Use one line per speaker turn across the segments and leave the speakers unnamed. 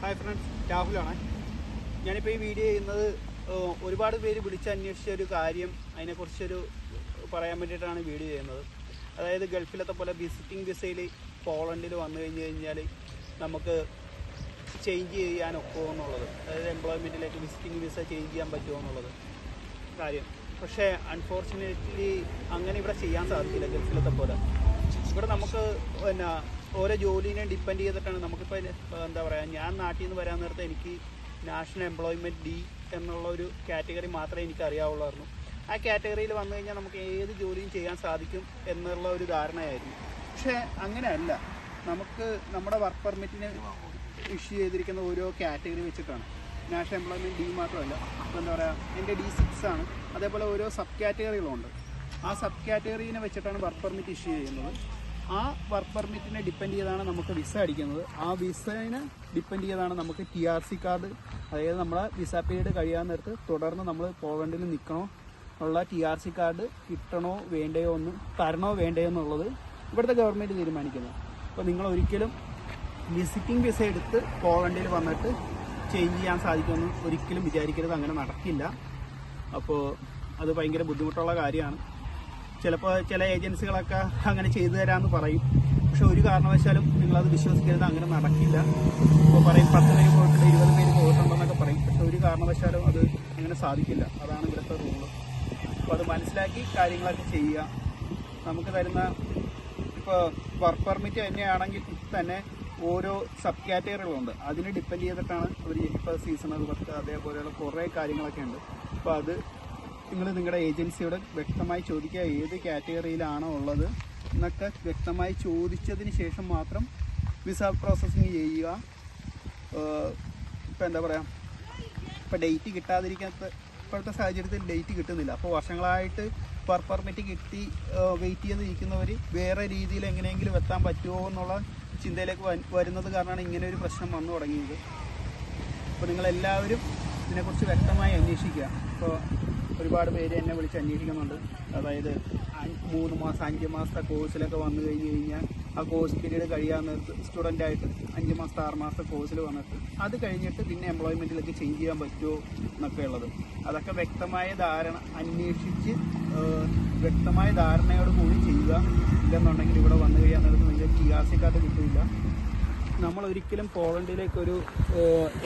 Hi friends രാഹുലാണ്. ഞാനിപ്പോൾ ഈ video ചെയ്യുന്നത് ഒരുപാട് പേര് വിളിച്ച് അന്വേഷിച്ച ഒരു കാര്യം അതിനെക്കുറിച്ചൊരു പറയാൻ വേണ്ടിയിട്ടാണ് വീഡിയോ ചെയ്യുന്നത്. അതായത് ഗൾഫിലത്തെ പോലെ വിസിറ്റിംഗ് വിസയിൽ പോളണ്ടിൽ വന്നു കഴിഞ്ഞ് കഴിഞ്ഞാൽ നമുക്ക് ചേഞ്ച് ചെയ്യാൻ ഒക്കുമോ എന്നുള്ളത്. അതായത് എംപ്ലോയ്മെന്റിലേക്ക് വിസിറ്റിംഗ് വിസ ചേഞ്ച് ചെയ്യാൻ പറ്റുമോ എന്നുള്ളത് കാര്യം. പക്ഷേ അൺഫോർച്ചുനേറ്റ്ലി അങ്ങനെ ഇവിടെ ചെയ്യാൻ സാധിക്കില്ല ഗൾഫിലത്തെ പോലെ. ഇവിടെ നമുക്ക് പിന്നെ ഓരോ ജോലിനെ ഡിപ്പെൻഡ് ചെയ്തിട്ടാണ്. നമുക്കിപ്പോൾ എന്താ പറയുക ഞാൻ നാട്ടിൽ നിന്ന് വരാൻ നേരത്തെ എനിക്ക് നാഷണൽ എംപ്ലോയ്മെന്റ് ഡി എന്നുള്ള ഒരു കാറ്റഗറി മാത്രമേ എനിക്ക് അറിയാവുള്ളായിരുന്നു. ആ കാറ്റഗറിയിൽ വന്നു കഴിഞ്ഞാൽ നമുക്ക് ഏത് ജോലിയും ചെയ്യാൻ സാധിക്കും എന്നുള്ള ഒരു ധാരണയായിരുന്നു. പക്ഷേ അങ്ങനെയല്ല. നമുക്ക് നമ്മുടെ വർക്ക് പെർമിറ്റിന് ഇഷ്യൂ ചെയ്തിരിക്കുന്ന ഓരോ കാറ്റഗറി വെച്ചിട്ടാണ്. നാഷണൽ എംപ്ലോയ്മെന്റ് ഡി മാത്രമല്ല. ഇപ്പോൾ എന്താ പറയുക എന്റെ ഡി സിക്സ് ആണ്. അതേപോലെ ഓരോ സബ് കാറ്റഗറികളുണ്ട് ആ സബ് കാറ്റഗറീനെ വെച്ചിട്ടാണ് വർക്ക് പെർമിറ്റ് ഇഷ്യൂ ചെയ്യുന്നത്. വർക്ക് പെർമിറ്റിനെ ഡിപ്പെൻഡ് ചെയ്താണ് നമുക്ക് വിസ അടിക്കുന്നത്. ആ വിസയെ ഡിപ്പെൻഡ് ചെയ്താണ് നമുക്ക് ടി ആർ സി കാർഡ് അതായത് നമ്മളെ വിസ പീരീഡ് കഴിയാൻ നേരത്ത് തുടർന്ന് നമ്മൾ പോകണ്ടിൽ നിൽക്കണോ ഉള്ള ടി ആർ സി കാർഡ് കിട്ടണോ വേണ്ടയോ എന്ന് തരണോ വേണ്ടയോ എന്നുള്ളത് ഇവിടുത്തെ ഗവൺമെന്റ് തീരുമാനിക്കുന്നത് അപ്പോൾ നിങ്ങൾ ഒരിക്കലും വിസിറ്റിംഗ് വിസ എടുത്ത് പോളണ്ടിൽ വന്നിട്ട് ചേഞ്ച് ചെയ്യാൻ സാധിക്കുമെന്ന് ഒരിക്കലും വിചാരിക്കരുത്. അങ്ങനെ നടക്കില്ല. അപ്പോൾ അത് ഭയങ്കര ബുദ്ധിമുട്ടുള്ള കാര്യമാണ്. ചിലപ്പോൾ ചില ഏജൻസികളൊക്കെ അങ്ങനെ ചെയ്തു തരാമെന്ന് പറയും. പക്ഷെ ഒരു കാരണവശാലും നിങ്ങളത് വിശ്വസിക്കരുത് അങ്ങനെ നടക്കില്ല. ഇപ്പോൾ പറയും പത്ത് പേര് പോയിട്ടുണ്ട് ഇരുപത് പേര് പോയിട്ടുണ്ടെന്നൊക്കെ പറയും. പക്ഷെ ഒരു കാരണവശാലും അത് അങ്ങനെ സാധിക്കില്ല. അതാണ് ഇവിടുത്തെ റൂൾ അപ്പോൾ അത് മനസ്സിലാക്കി കാര്യങ്ങളൊക്കെ ചെയ്യുക. നമുക്ക് തരുന്ന ഇപ്പോൾ വർക്ക് പെർമിറ്റ് തന്നെയാണെങ്കിൽ തന്നെ ഓരോ സബ് കാറ്റഗറികളുണ്ട് അതിനെ ഡിപ്പെൻഡ് ചെയ്തിട്ടാണ് അവർ ഇപ്പോൾ സീസണൽ വർക്ക് അതേപോലെയുള്ള കുറേ കാര്യങ്ങളൊക്കെ ഉണ്ട്. അപ്പോൾ അത് നിങ്ങൾ നിങ്ങളുടെ ഏജൻസിയോട് വ്യക്തമായി ചോദിക്കുക ഏത് കാറ്റഗറിയിലാണോ ഉള്ളത്. എന്നൊക്കെ വ്യക്തമായി ചോദിച്ചതിന് ശേഷം മാത്രം വിസ പ്രോസസ്സിങ് ചെയ്യുക. ഇപ്പം എന്താ പറയുക ഇപ്പം ഡേറ്റ് കിട്ടാതിരിക്കാത്ത ഇപ്പോഴത്തെ സാഹചര്യത്തിൽ ഡേറ്റ് കിട്ടുന്നില്ല. അപ്പോൾ വർഷങ്ങളായിട്ട് വർക്ക് പെർമിറ്റ് കിട്ടി വെയിറ്റ് ചെയ്ത് ഇരിക്കുന്നവർ വേറെ രീതിയിൽ എങ്ങനെയെങ്കിലും എത്താൻ പറ്റുമോ എന്നുള്ള ചിന്തയിലേക്ക് വരുന്നത് കാരണമാണ് ഇങ്ങനെ ഒരു പ്രശ്നം വന്നു തുടങ്ങിയത്. അപ്പോൾ നിങ്ങളെല്ലാവരും ഇതിനെക്കുറിച്ച് വ്യക്തമായി അന്വേഷിക്കുക. ഇപ്പോൾ ഒരുപാട് പേര് എന്നെ വിളിച്ച് അന്വേഷിക്കുന്നുണ്ട്. അതായത് മൂന്ന് മാസം അഞ്ച് മാസത്തെ കോഴ്സിലൊക്കെ വന്നു കഴിഞ്ഞ് കഴിഞ്ഞാൽ ആ കോഴ്സ് പീരീഡ് കഴിയാൻ നേരത്ത് സ്റ്റുഡന്റ് ആയിട്ട് അഞ്ച് മാസത്തെ ആറ് മാസത്തെ കോഴ്സിൽ വന്നിട്ട് അത് കഴിഞ്ഞിട്ട് പിന്നെ എംപ്ലോയ്മെന്റിലേക്ക് ചേഞ്ച് ചെയ്യാൻ പറ്റുമോ എന്നൊക്കെ ഉള്ളത്. അതൊക്കെ വ്യക്തമായ ധാരണ അന്വേഷിച്ച് വ്യക്തമായ ധാരണയോട് കൂടി ചെയ്യുക ഇല്ലെന്നുണ്ടെങ്കിൽ ഇവിടെ വന്നു കഴിയാൻ നേരത്ത് നിങ്ങൾക്ക് ടി ആർ സി കാർഡ് കിട്ടില്ല നമ്മൾ ഒരിക്കലും പോളണ്ടിലേക്ക് ഒരു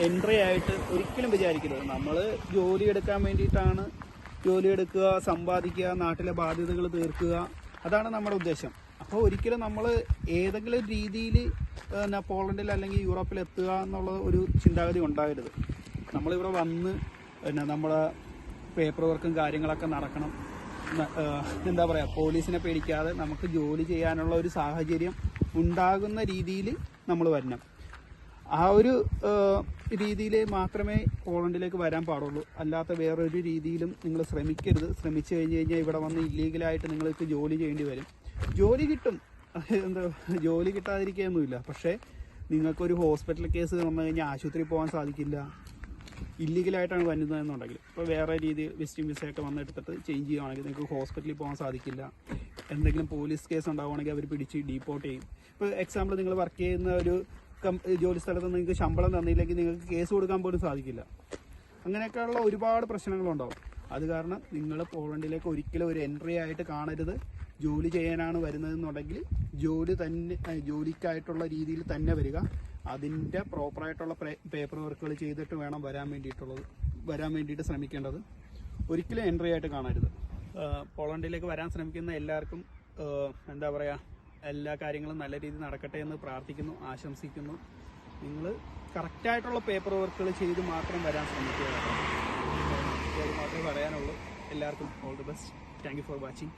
എൻട്രി ആയിട്ട് ഒരിക്കലും വിചാരിക്കരുത്. നമ്മൾ ജോലി എടുക്കാൻ വേണ്ടിയിട്ടാണ് ജോലി എടുക്കുക സമ്പാദിക്കുക നാട്ടിലെ ബാധ്യതകൾ തീർക്കുക. അതാണ് നമ്മുടെ ഉദ്ദേശം. അപ്പോൾ ഒരിക്കലും നമ്മൾ ഏതെങ്കിലും രീതിയിൽ പോളണ്ടിൽ അല്ലെങ്കിൽ യൂറോപ്പിൽ എത്തുക എന്നുള്ള ഒരു ചിന്താഗതി ഉണ്ടാകരുത് നമ്മളിവിടെ വന്ന് പിന്നെ നമ്മളെ പേപ്പർ വർക്കും കാര്യങ്ങളൊക്കെ നടക്കണം. എന്താ പറയുക പോലീസിനെ പേടിക്കാതെ നമുക്ക് ജോലി ചെയ്യാനുള്ള ഒരു സാഹചര്യം ഉണ്ടാകുന്ന രീതിയിൽ നമ്മൾ വരണം. ആ ഒരു രീതിയിൽ മാത്രമേ പോളണ്ടിലേക്ക് വരാൻ പാടുള്ളൂ. അല്ലാത്ത വേറൊരു രീതിയിലും നിങ്ങൾ ശ്രമിക്കരുത്. ശ്രമിച്ചു കഴിഞ്ഞ് കഴിഞ്ഞാൽ ഇവിടെ വന്ന് ഇല്ലീഗലായിട്ട് നിങ്ങൾക്ക് ജോലി ചെയ്യേണ്ടി വരും. ജോലി കിട്ടും. എന്താ ജോലി കിട്ടാതിരിക്കുകയൊന്നുമില്ല. പക്ഷേ നിങ്ങൾക്കൊരു ഹോസ്പിറ്റൽ കേസ് വന്നു കഴിഞ്ഞാൽ ആശുപത്രിയിൽ പോകാൻ സാധിക്കില്ല. ഇല്ലീഗലായിട്ടാണ് വരുന്നതെന്നുണ്ടെങ്കിൽ. ഇപ്പോൾ വേറെ രീതി വിസിറ്റിംഗ് വിസയൊക്കെ വന്നെടുത്തിട്ട് ചേഞ്ച് ചെയ്യുകയാണെങ്കിൽ നിങ്ങൾക്ക് ഹോസ്പിറ്റലിൽ പോകാൻ സാധിക്കില്ല. എന്തെങ്കിലും പോലീസ് കേസ് ഉണ്ടാവുകയാണെങ്കിൽ അവർ പിടിച്ച് ഡീപ്പോർട്ട് ചെയ്യും. ഇപ്പോൾ എക്സാമ്പിൾ നിങ്ങൾ വർക്ക് ചെയ്യുന്ന ഒരു ജോലി സ്ഥലത്ത് നിങ്ങൾക്ക് ശമ്പളം തന്നില്ലെങ്കിൽ നിങ്ങൾക്ക് കേസ് കൊടുക്കാൻ പോലും സാധിക്കില്ല. അങ്ങനെയൊക്കെയുള്ള ഒരുപാട് പ്രശ്നങ്ങളുണ്ടാവും. അത് കാരണം നിങ്ങൾ പോളണ്ടിലേക്ക് ഒരിക്കലും ഒരു എൻട്രി ആയിട്ട് കാണരുത്. ജോലി ചെയ്യാനാണ് വരുന്നതെന്നുണ്ടെങ്കിൽ ജോലി തന്നെ ജോലിക്കായിട്ടുള്ള രീതിയിൽ തന്നെ വരിക. അതിന്റെ പ്രോപ്പറായിട്ടുള്ള പേപ്പർ വർക്കുകൾ ചെയ്തിട്ട് വേണം വരാൻ വേണ്ടിയിട്ടുള്ളത് വരാൻ വേണ്ടിയിട്ട് ശ്രമിക്കേണ്ടത്. ഒരിക്കലും എൻട്രി ആയിട്ട് കാണരുത്. പോളണ്ടിലേക്ക് വരാൻ ശ്രമിക്കുന്ന എല്ലാവർക്കും എന്താ പറയുക എല്ലാ കാര്യങ്ങളും നല്ല രീതിയിൽ നടക്കട്ടെ എന്ന് പ്രാർത്ഥിക്കുന്നു ആശംസിക്കുന്നു. നിങ്ങൾ കറക്റ്റായിട്ടുള്ള പേപ്പർ വർക്കുകൾ ചെയ്ത് മാത്രം വരാൻ ശ്രമിക്കുക. അത് മാത്രമേ പറയാനുള്ളൂ. എല്ലാവർക്കും all the best thank for watching